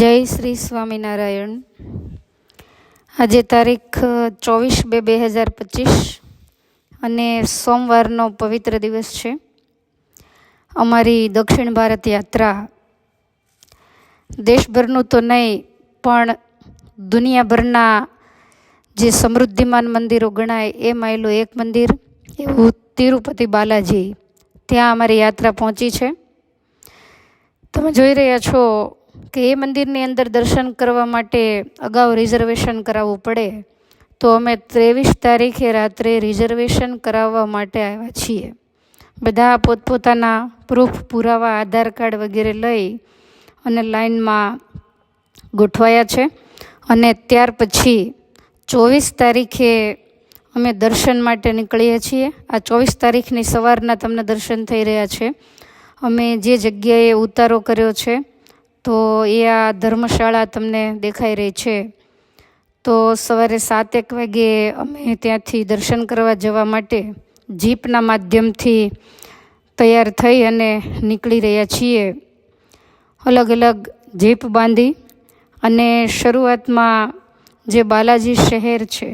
જય શ્રી સ્વામિનારાયણ. આજે તારીખ ચોવીસ બે બે હજાર પચીસ અને સોમવારનો પવિત્ર દિવસ છે. અમારી દક્ષિણ ભારત યાત્રા દેશભરનું તો નહીં, પણ દુનિયાભરના જે સમૃદ્ધિમાન મંદિરો ગણાય, એ માયલું એક મંદિર, એવું તિરુપતિ બાલાજી, ત્યાં અમારી યાત્રા પહોંચી છે. તમે જોઈ રહ્યા છો કે એ મંદિરની અંદર દર્શન કરવા માટે અગાઉ રિઝર્વેશન કરાવવું પડે, તો અમે ત્રેવીસ તારીખે રાત્રે રિઝર્વેશન કરાવવા માટે આવ્યા છીએ. બધા પોતપોતાના પ્રૂફ પુરાવા, આધાર કાર્ડ વગેરે લઈ અને લાઇનમાં ગોઠવાયા છે. અને ત્યાર પછી ચોવીસ તારીખે અમે દર્શન માટે નીકળીએ છીએ. આ ચોવીસ તારીખની સવારના તમને દર્શન થઈ રહ્યા છે. અમે જે જગ્યાએ ઉતારો કર્યો છે તો એ આ ધર્મશાળા તમને દેખાઈ રહી છે. તો સવારે સાતેક વાગે અમે ત્યાંથી દર્શન કરવા જવા માટે જીપના માધ્યમથી તૈયાર થઈ અને નીકળી રહ્યા છીએ. અલગ અલગ જીપ બાંધી અને શરૂઆતમાં જે બાલાજી શહેર છે,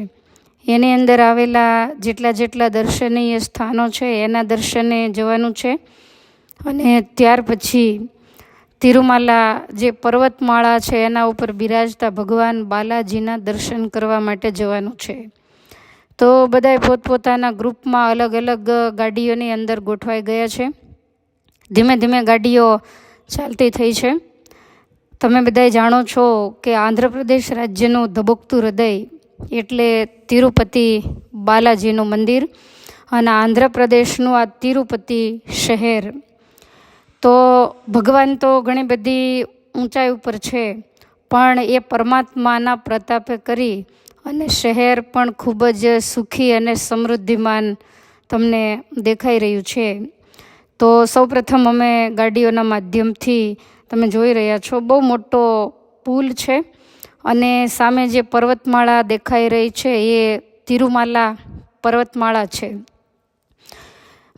એની અંદર આવેલા જેટલા જેટલા દર્શનીય સ્થાનો છે, એના દર્શને જવાનું છે અને ત્યાર પછી તિરુમાલા જે પર્વતમાળા છે, એના ઉપર બિરાજતા ભગવાન બાલાજીના દર્શન કરવા માટે જવાનું છે. તો બધાએ પોતપોતાના ગ્રુપમાં અલગ અલગ ગાડીઓની અંદર ગોઠવાઈ ગયા છે. ધીમે ધીમે ગાડીઓ ચાલતી થઈ છે. તમે બધાએ જાણો છો કે આંધ્રપ્રદેશ રાજ્યનું ધબકતું હૃદય એટલે તિરુપતિ બાલાજીનું મંદિર અને આંધ્રપ્રદેશનું આ તિરુપતિ શહેર. તો ભગવાન તો ઘણી બધી ઊંચાઈ ઉપર છે, પણ એ પરમાત્માના પ્રતાપે કરી અને શહેર પણ ખૂબ જ સુખી અને સમૃદ્ધિમાન તમને દેખાઈ રહ્યું છે. તો સૌપ્રથમ અમે ગાડીઓના માધ્યમથી તમે જોઈ રહ્યા છો, બહુ મોટો પુલ છે અને સામે જે પર્વતમાળા દેખાઈ રહી છે એ તિરુમાલા પર્વતમાળા છે.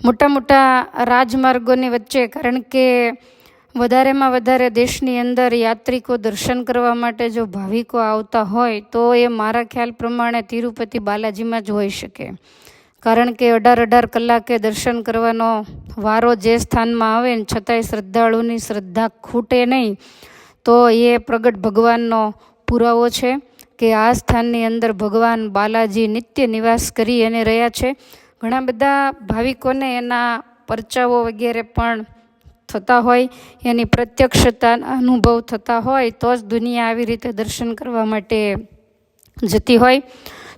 મોટા મોટા રાજમાર્ગોની વચ્ચે, કારણ કે વધારેમાં વધારે દેશની અંદર યાત્રિકો દર્શન કરવા માટે જો ભાવિકો આવતા હોય, તો એ મારા ખ્યાલ પ્રમાણે તિરુપતિ બાલાજીમાં જ હોઈ શકે. કારણ કે અઢાર અઢાર કલાકે દર્શન કરવાનો વારો જે સ્થાનમાં આવે ને, છતાંય શ્રદ્ધાળુની શ્રદ્ધા ખૂટે નહીં, તો એ પ્રગટ ભગવાનનો પુરાવો છે કે આ સ્થાનની અંદર ભગવાન બાલાજી નિત્ય નિવાસ કરી અને રહ્યા છે. ઘણા બધા ભાવિકોને એના પરચાઓ વગેરે પણ થતા હોય, એની પ્રત્યક્ષતા અનુભવ થતા હોય, તો જ દુનિયા આવી રીતે દર્શન કરવા માટે જતી હોય.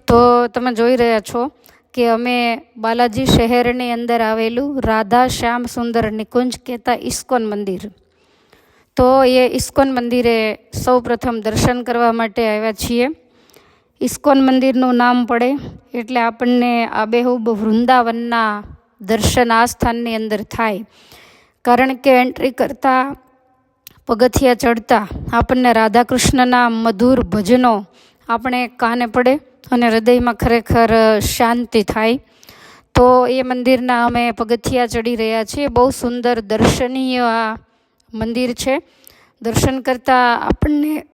તો તમે જોઈ રહ્યા છો કે અમે બાલાજી શહેરની અંદર આવેલું રાધા શ્યામ સુંદર નિકુંજ કહેતા ઇસ્કોન મંદિર. તો એ ઇસ્કોન મંદિરે સૌ પ્રથમ દર્શન કરવા માટે આવ્યા છીએ. ઇસ્કોન મંદિરનું નામ પડે એટલે આપણને આબેહૂબ વૃંદાવનના દર્શન આ સ્થાનની અંદર થાય. કારણ કે એન્ટ્રી કરતાં, પગથિયા ચડતા, આપણને રાધાકૃષ્ણના મધુર ભજનો આપણે કાને પડે અને હૃદયમાં ખરેખર શાંતિ થાય. તો એ મંદિરના અમે પગથિયા ચડી રહ્યા છીએ. બહુ સુંદર દર્શનીય આ મંદિર છે. દર્શન કરતાં આપણને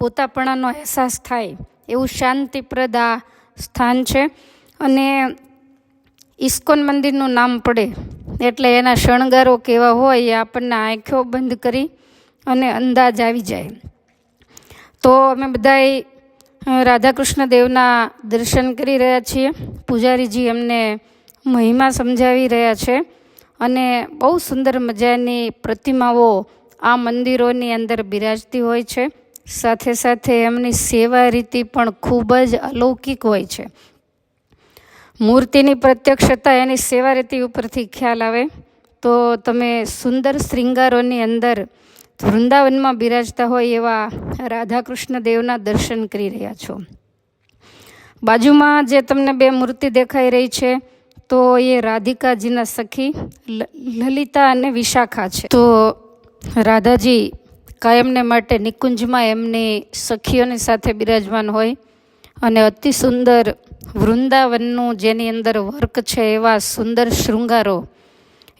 પોતાપણાનો અહેસાસ થાય, એવું શાંતિપ્રદ આ સ્થાન છે. અને ઇસ્કોન મંદિરનું નામ પડે, એટલે એના શણગારો કેવા હોય એ આપણને આંખો બંધ કરી અને અંદાજ આવી જાય. તો અમે બધાએ રાધાકૃષ્ણ દેવના દર્શન કરી રહ્યા છીએ. પૂજારીજી અમને મહિમા સમજાવી રહ્યા છે અને બહુ સુંદર મજાની પ્રતિમાઓ આ મંદિરોની અંદર બિરાજતી હોય છે. સાથે સાથે એમની સેવા રીતિ પણ ખૂબ જ અલૌકિક હોય છે. મૂર્તિની પ્રત્યક્ષતા એની સેવા રીતિ ઉપરથી ખ્યાલ આવે તો તમે સુંદર શ્રૃંગારોની અંદર વૃંદાવનમાં બિરાજતા હોય એવા રાધાકૃષ્ણ દેવના દર્શન કરી રહ્યા છો. બાજુમાં જે તમને બે મૂર્તિ દેખાઈ રહી છે તો એ રાધિકાજીના સખી લલિતા અને વિશાખા છે. તો રાધાજી કાયમને માટે નિકુંજમાં એમની સખીઓની સાથે બિરાજમાન હોય અને અતિ સુંદર વૃંદાવનનું જેની અંદર વર્ક છે એવા સુંદર શૃંગારો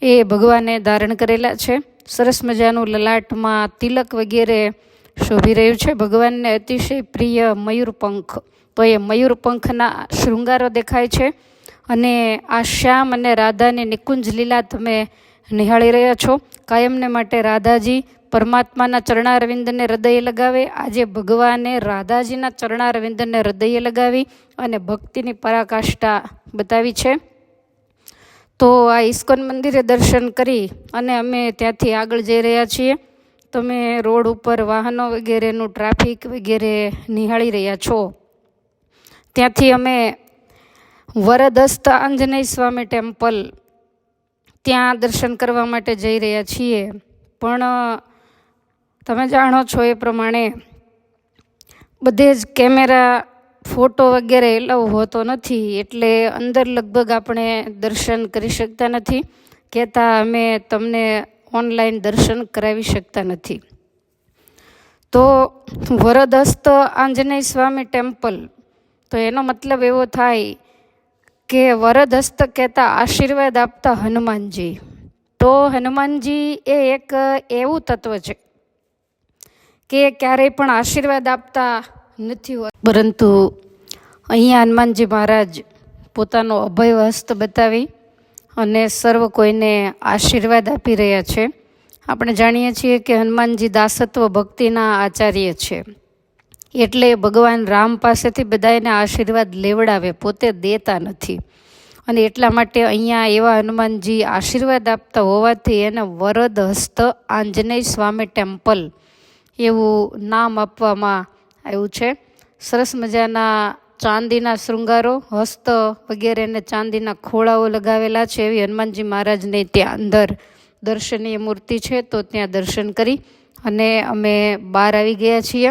એ ભગવાને ધારણ કરેલા છે. સરસ મજાનું લલાટમાં તિલક વગેરે શોભી રહ્યું છે. ભગવાનને અતિશય પ્રિય મયુરપંખ તો એ મયુરપંખના શૃંગારો દેખાય છે અને આ શ્યામ અને રાધાની નિકુંજ લીલા તમે નિહાળી રહ્યા છો. કાયમને માટે રાધાજી પરમાત્માના ચરણારવિંદને હૃદય લગાવે. આજે ભગવાને રાધાજીના ચરણારવિંદને હૃદય લગાવી અને ભક્તિની પરાકાષ્ઠા બતાવી છે. તો આ ઇસ્કોન મંદિરે દર્શન કરી અને અમે ત્યાંથી આગળ જઈ રહ્યા છીએ. તમે રોડ ઉપર વાહનો વગેરેનું ટ્રાફિક વગેરે નિહાળી રહ્યા છો. ત્યાંથી અમે વરદસ્ત આંજનેય સ્વામી ટેમ્પલ ત્યાં દર્શન કરવા માટે જઈ રહ્યા છીએ. પણ તમે જાણો છો એ પ્રમાણે બધે જ કેમેરા, ફોટો વગેરે એલાવ હોતો નથી, એટલે અંદર લગભગ આપણે દર્શન કરી શકતા નથી. કહેતા અમે તમને ઓનલાઈન દર્શન કરાવી શકતા નથી. તો વરદસ્ત આંજનેય સ્વામી ટેમ્પલ, તો એનો મતલબ એવો થાય કે વરદસ્ત કહેતા આશીર્વાદ આપતા હનુમાનજી. તો હનુમાનજી એ એક એવું તત્વ છે કે ક્યારેય પણ આશીર્વાદ આપતા નથી હોતા. પરંતુ અહીંયા હનુમાનજી મહારાજ પોતાનો અભય હસ્ત બતાવી અને સર્વ કોઈને આશીર્વાદ આપી રહ્યા છે. આપણે જાણીએ છીએ કે હનુમાનજી દાસત્વ ભક્તિના આચાર્ય છે. એટલે ભગવાન રામ પાસેથી બધાને આશીર્વાદ લેવડાવે, પોતે દેતા નથી. અને એટલા માટે અહીંયા એવા હનુમાનજી આશીર્વાદ આપતા હોવાથી એને વરદ હસ્ત આંજનેય સ્વામી ટેમ્પલ એવું નામ આપવામાં આવ્યું છે. સરસ મજાના ચાંદીના શૃંગારો, હસ્ત વગેરેને ચાંદીના ખોળાઓ લગાવેલા છે એવી હનુમાનજી મહારાજને ત્યાં અંદર દર્શનીય મૂર્તિ છે, તો ત્યાં દર્શન કરી અને અમે બહાર આવી ગયા છીએ.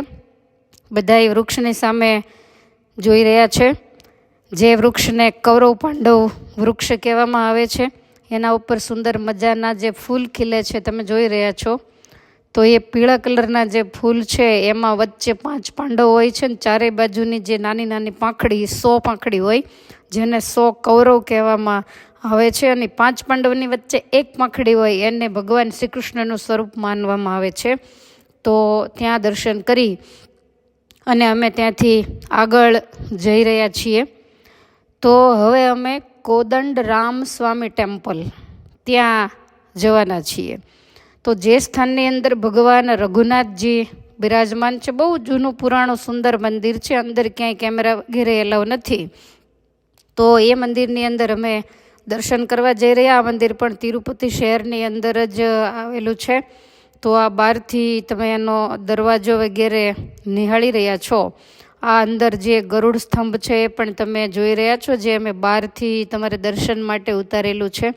બધાએ વૃક્ષની સામે જોઈ રહ્યા છે. જે વૃક્ષને કૌરવ પાંડવ વૃક્ષ કહેવામાં આવે છે. એના ઉપર સુંદર મજાના જે ફૂલ ખીલે છે, તમે જોઈ રહ્યા છો. તો એ પીળા કલરના જે ફૂલ છે, એમાં વચ્ચે પાંચ પાંડવ હોય છે ને ચારે બાજુની જે નાની નાની પાંખડી, સો પાંખડી હોય, જેને સો કૌરવ કહેવામાં આવે છે અને પાંચ પાંડવની વચ્ચે એક પાંખડી હોય, એને ભગવાન શ્રી કૃષ્ણનું સ્વરૂપ માનવામાં આવે છે. તો ત્યાં દર્શન કરી અને અમે ત્યાંથી આગળ જઈ રહ્યા છીએ. તો હવે અમે કોદંડ રામ સ્વામી ટેમ્પલ, ત્યાં જવાના છીએ. તો જે સ્થાનની અંદર ભગવાન રઘુનાથજી બિરાજમાન છે, બહુ જૂનું પુરાણું સુંદર મંદિર છે, અંદર ક્યાંય કેમેરા વગેરે એલાવ નથી. તો એ મંદિરની અંદર અમે દર્શન કરવા જઈ રહ્યા. આ મંદિર પણ તિરુપતિ શહેરની અંદર જ આવેલું છે. તો આ બહારથી તમે એનો દરવાજો વગેરે નિહાળી રહ્યા છો. આ અંદર જે ગરુડ સ્તંભ છે એ પણ તમે જોઈ રહ્યા છો, જે અમે બહારથી તમારે દર્શન માટે ઉતારેલું છે.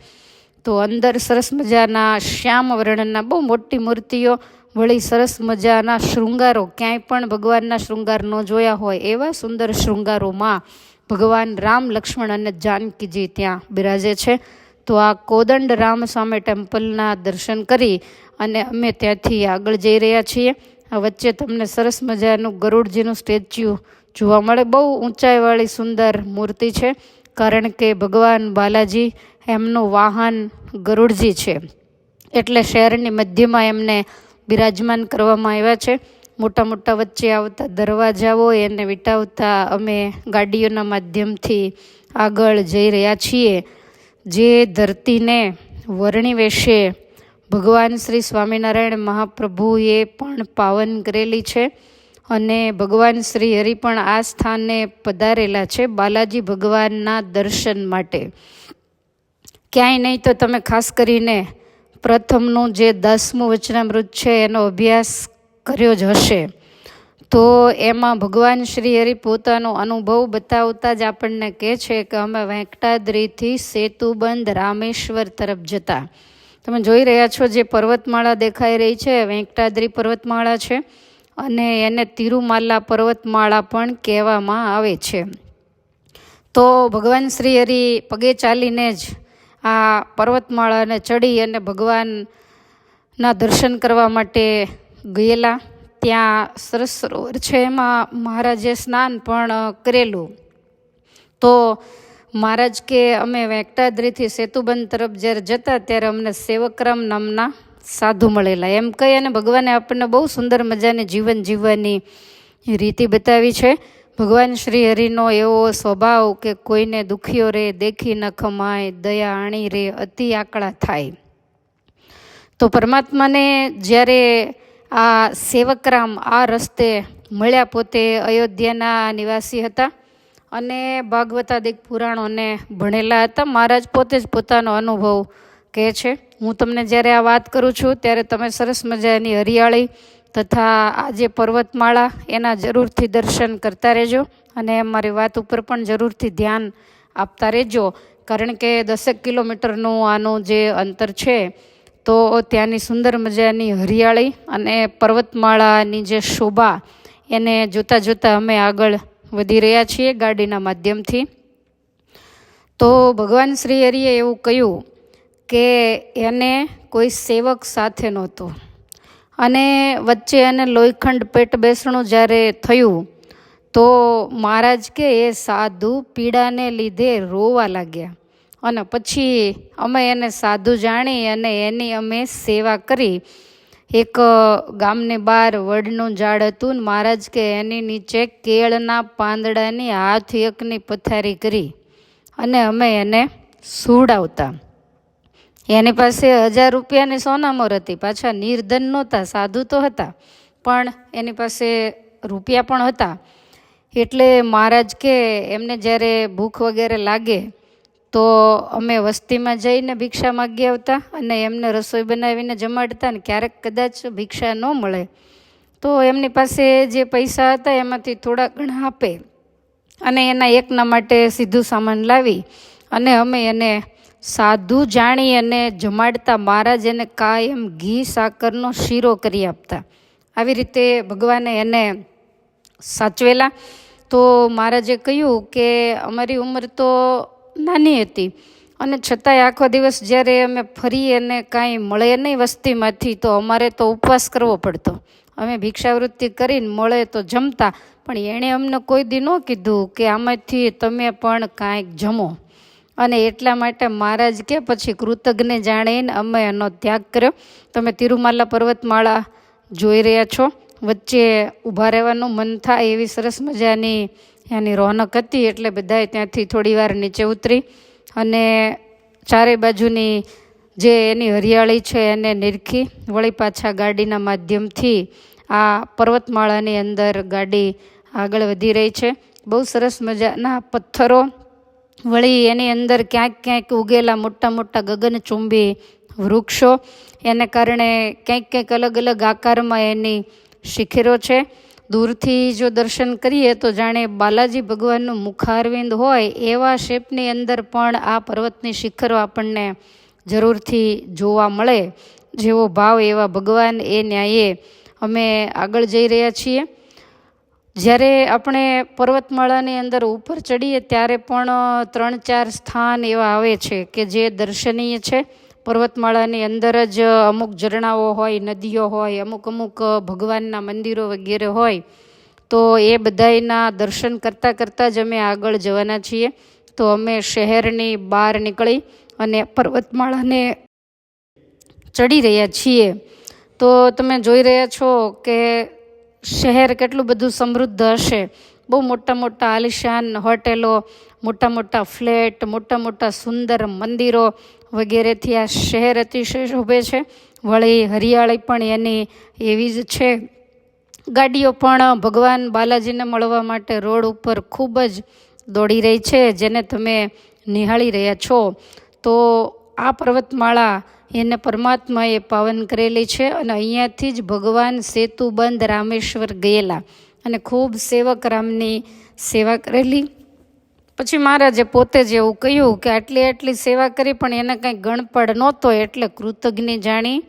તો અંદર સરસ મજાના શ્યામ વર્ણના બહુ મોટી મૂર્તિઓ, વળી સરસ મજાના શૃંગારો, ક્યાંય પણ ભગવાનના શૃંગાર ન જોયા હોય એવા સુંદર શૃંગારોમાં ભગવાન રામ, લક્ષ્મણ અને જાનકીજી ત્યાં બિરાજે છે. તો આ કોદંડ રામ સ્વામી ટેમ્પલના દર્શન કરી અને અમે ત્યાંથી આગળ જઈ રહ્યા છીએ. આ વચ્ચે તમને સરસ મજાનું ગરુડજીનું સ્ટેચ્યુ જોવા મળે. બહુ ઊંચાઈવાળી સુંદર મૂર્તિ છે. કારણ કે ભગવાન બાલાજી એમનું વાહન ગરુડજી છે. એટલે શહેરની મધ્યમાં એમને બિરાજમાન કરવામાં આવ્યા છે. મોટા મોટા વચ્ચે આવતા દરવાજાઓ એને વિટાવતા અમે ગાડીઓના માધ્યમથી આગળ જઈ રહ્યા છીએ. જે ધરતીને વરણી વેશે ભગવાન શ્રી સ્વામિનારાયણ મહાપ્રભુએ પણ પાવન કરેલી છે અને ભગવાન શ્રી હરિ પણ આ સ્થાને પધારેલા છે બાલાજી ભગવાનના દર્શન માટે. ક્યાંય નહીં તો તમે ખાસ કરીને પ્રથમનું જે દસમું વચનામૃત છે, એનો અભ્યાસ કર્યો જ હશે. તો એમાં ભગવાન શ્રી હરિ પોતાનો અનુભવ બતાવતા જ આપણને કહે છે કે અમે વેંકટાદ્રીથી સેતુબંધ રામેશ્વર તરફ જતા. તમે જોઈ રહ્યા છો જે પર્વતમાળા દેખાઈ રહી છે, વેંકટાદ્રી પર્વતમાળા છે અને એને તિરુમાલા પર્વતમાળા પણ કહેવામાં આવે છે. તો ભગવાન શ્રી હરિ પગે ચાલીને જ આ પર્વતમાળાને ચડી અને ભગવાનના દર્શન કરવા માટે ગયેલા. ત્યાં સરસ સરોવર છે, એમાં મહારાજે સ્નાન પણ કરેલું. તો મહારાજ કે, અમે વેંકટાદ્રીથી સેતુબંધ તરફ જ્યારે જતા ત્યારે અમને સેવકરામ નામના સાધુ મળેલા. એમ કહી અને ભગવાને આપણને બહુ સુંદર મજાની જીવન જીવવાની રીતિ બતાવી છે. ભગવાન શ્રી હરિનો એવો સ્વભાવ કે કોઈને દુખ્યો રે, દેખી ન ખમાય, દયા આણી રે, અતિ આકળા થાય. તો પરમાત્માને જ્યારે આ સેવકરામ આ રસ્તે મળ્યા પોતે અયોધ્યાના નિવાસી હતા અને ભાગવતાદિક પુરાણોને ભણેલા હતા, મહારાજ પોતે જ પોતાનો અનુભવ કહે છે. હું તમને જ્યારે આ વાત કરું છું, ત્યારે તમે સરસ મજાની હરિયાળી તથા આ જે પર્વતમાળા એના જરૂરથી દર્શન કરતા રહેજો અને મારી વાત ઉપર પણ જરૂરથી ધ્યાન આપતા રહેજો. કારણ કે દસેક કિલોમીટરનું આનું જે અંતર છે, તો ત્યાંની સુંદર મજાની હરિયાળી અને પર્વતમાળાની જે શોભા, એને જોતાં જોતાં અમે આગળ વધી રહ્યા છીએ ગાડીના માધ્યમથી. તો ભગવાન શ્રી હરિએ એવું કહ્યું કે એને કોઈ સેવક સાથે નહોતો. અને વચ્ચે એને લોહીખંડ પેટ બેસણું જ્યારે થયું, તો મહારાજ કે, એ સાધુ પીડાને લીધે રોવા લાગ્યા. અને પછી અમે એને સાધુ જાણી અને એની અમે સેવા કરી. એક ગામની બહાર વડનું ઝાડ હતું ને મહારાજ કે, એની નીચે કેળના પાંદડાની હાથ એકની પથારી કરી. અને અમે એને સુવડાવતા. એની પાસે હજાર રૂપિયાની સોનામોર હતી. પાછા નિર્ધન નહોતા, સાધુ તો હતા, પણ એની પાસે રૂપિયા પણ હતા. એટલે મહારાજ કે એમને જ્યારે ભૂખ વગેરે લાગે, તો અમે વસ્તીમાં જઈને ભિક્ષા માગી આવતા અને એમને રસોઈ બનાવીને જમાડતા ને ક્યારેક કદાચ ભિક્ષા ન મળે. તો એમની પાસે જે પૈસા હતા, એમાંથી થોડા ઘણા આપે અને એના એકના માટે સીધું સામાન લાવી અને અમે એને સાધુ જાણી અને જમાડતા મહારાજ એને કાયમ ઘી, સાકરનો શીરો કરી આપતા. આવી રીતે ભગવાને એને સાચવેલા. તો મહારાજે કહ્યું કે અમારી ઉંમર તો નાની હતી અને છતાંય આખો દિવસ જ્યારે અમે ફરી અને કાંઈ મળે નહીં વસ્તીમાંથી, તો અમારે તો ઉપવાસ કરવો પડતો. અમે ભિક્ષાવૃત્તિ કરીને મળે તો જમતા, પણ એણે અમને કોઈ દી ન કીધું કે આમાંથી તમે પણ કાંઈક જમો. અને એટલા માટે મહારાજ કે પછી કૃતજ્ઞ જાણીને અમે એનો ત્યાગ કર્યો. તમે તિરુમાલા પર્વતમાળા જોઈ રહ્યા છો. વચ્ચે ઊભા રહેવાનું મન થાય એવી સરસ મજાની એની રોનક હતી એટલે બધાએ ત્યાંથી થોડી વાર નીચે ઉતરી અને ચારે બાજુની જે એની હરિયાળી છે એને નિરખી વળી પાછા ગાડીના માધ્યમથી આ પર્વતમાળાની અંદર ગાડી આગળ વધી રહી છે. બહુ સરસ મજાના પથ્થરો વળી એની અંદર ક્યાંક ક્યાંક ઉગેલા મોટા મોટા ગગનચુંબી વૃક્ષો. એને કારણે ક્યાંક ક્યાંક અલગ અલગ આકારમાં એની શિખરો છે. દૂરથી જો દર્શન કરીએ તો જાણે બાલાજી ભગવાનનું મુખારવિંદ હોય એવા શેપની અંદર પણ આ પર્વતની શિખરો આપણને જરૂરથી જોવા મળે. જેવો ભાવ એવા ભગવાન એ ન્યાયે અમે આગળ જઈ રહ્યા છીએ. જ્યારે આપણે પર્વતમાળાની અંદર ઉપર ચડીએ ત્યારે પણ ત્રણ ચાર સ્થાન એવા આવે છે કે જે દર્શનીય છે. પર્વતમાળાની અંદર જ અમુક ઝરણાઓ હોય, નદીઓ હોય, અમુક અમુક ભગવાનના મંદિરો વગેરે હોય, તો એ બધાના દર્શન કરતાં કરતાં જ અમે આગળ જવાના છીએ. તો અમે શહેરની બહાર નીકળી અને પર્વતમાળાને ચડી રહ્યા છીએ. તો તમે જોઈ રહ્યા છો કે શહેર કેટલું બધું સમૃદ્ધ હશે? બહુ મોટા મોટા આલિશાન હોટેલો, મોટા મોટા ફ્લેટ, મોટા મોટા સુંદર મંદિરો વગેરેથી આ શહેર અતિશય શોભે છે. વળી હરિયાળી પણ એની એવી જ છે. ગાડીઓ પણ ભગવાન બાલાજીને મળવા માટે રોડ ઉપર ખૂબ જ દોડી રહી છે, જેને તમે નિહાળી રહ્યા છો. તો આ પર્વતમાળા એને પરમાત્માએ પાવન કરેલી છે અને અહીંયાથી જ ભગવાન સેતુબંધ રામેશ્વર ગયેલા અને ખૂબ સેવક રામની સેવા કરેલી. પછી મહારાજે પોતે જ એવું કહ્યું કે આટલી આટલી સેવા કરી પણ એને કંઈ ગણપડ નહોતો એટલે કૃતજ્ઞ જાણી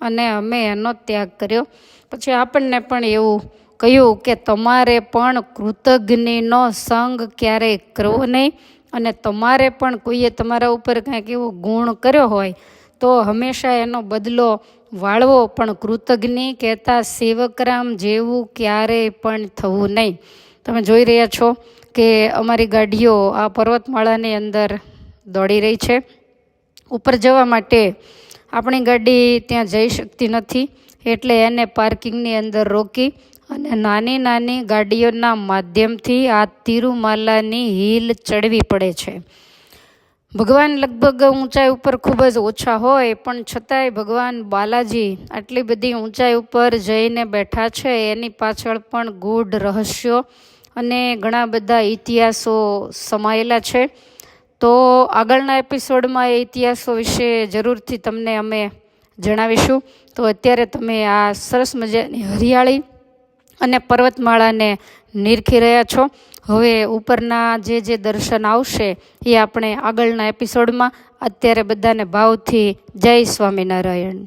અને અમે એનો ત્યાગ કર્યો. પછી આપણને પણ એવું કહ્યું કે તમારે પણ કૃતજ્ઞનો સંગ ક્યારેય કરવો નહીં. અને તમારે પણ કોઈએ તમારા ઉપર કાંઈક એવો ગુણ કર્યો હોય, તો હંમેશા એનો બદલો વાળવો. પણ કૃતજ્ઞ કહેતા સેવકરામ જેવું ક્યારેય પણ થવું નહીં. તમે જોઈ રહ્યા છો કે અમારી ગાડીઓ આ પર્વતમાળાની અંદર દોડી રહી છે. ઉપર જવા માટે આપણી ગાડી ત્યાં જઈ શકતી નથી, એટલે એને પાર્કિંગની અંદર રોકી અને નાની નાની ગાડીઓના માધ્યમથી આ તિરુમાલાની હિલ ચડવી પડે છે. ભગવાન લગભગ ઊંચાઈ ઉપર ખૂબ જ ઓછા હોય, પણ છતાંય ભગવાન બાલાજી આટલી બધી ઊંચાઈ ઉપર જઈને બેઠા છે. એની પાછળ પણ ગૂઢ રહસ્યો અને ઘણા બધા ઇતિહાસો સમાયેલા છે. તો આગળના એપિસોડમાં એ ઇતિહાસો વિશે જરૂરથી તમને અમે જણાવીશું. તો અત્યારે તમે આ સરસ મજાની હરિયાળી અને પર્વતમાળાને નિરખી રહ્યા છો. હવે ઉપરના જે જે દર્શન આવશે એ આપણે આગળના એપિસોડમાં. અત્યારે બધાને ભાવથી જય સ્વામિનારાયણ.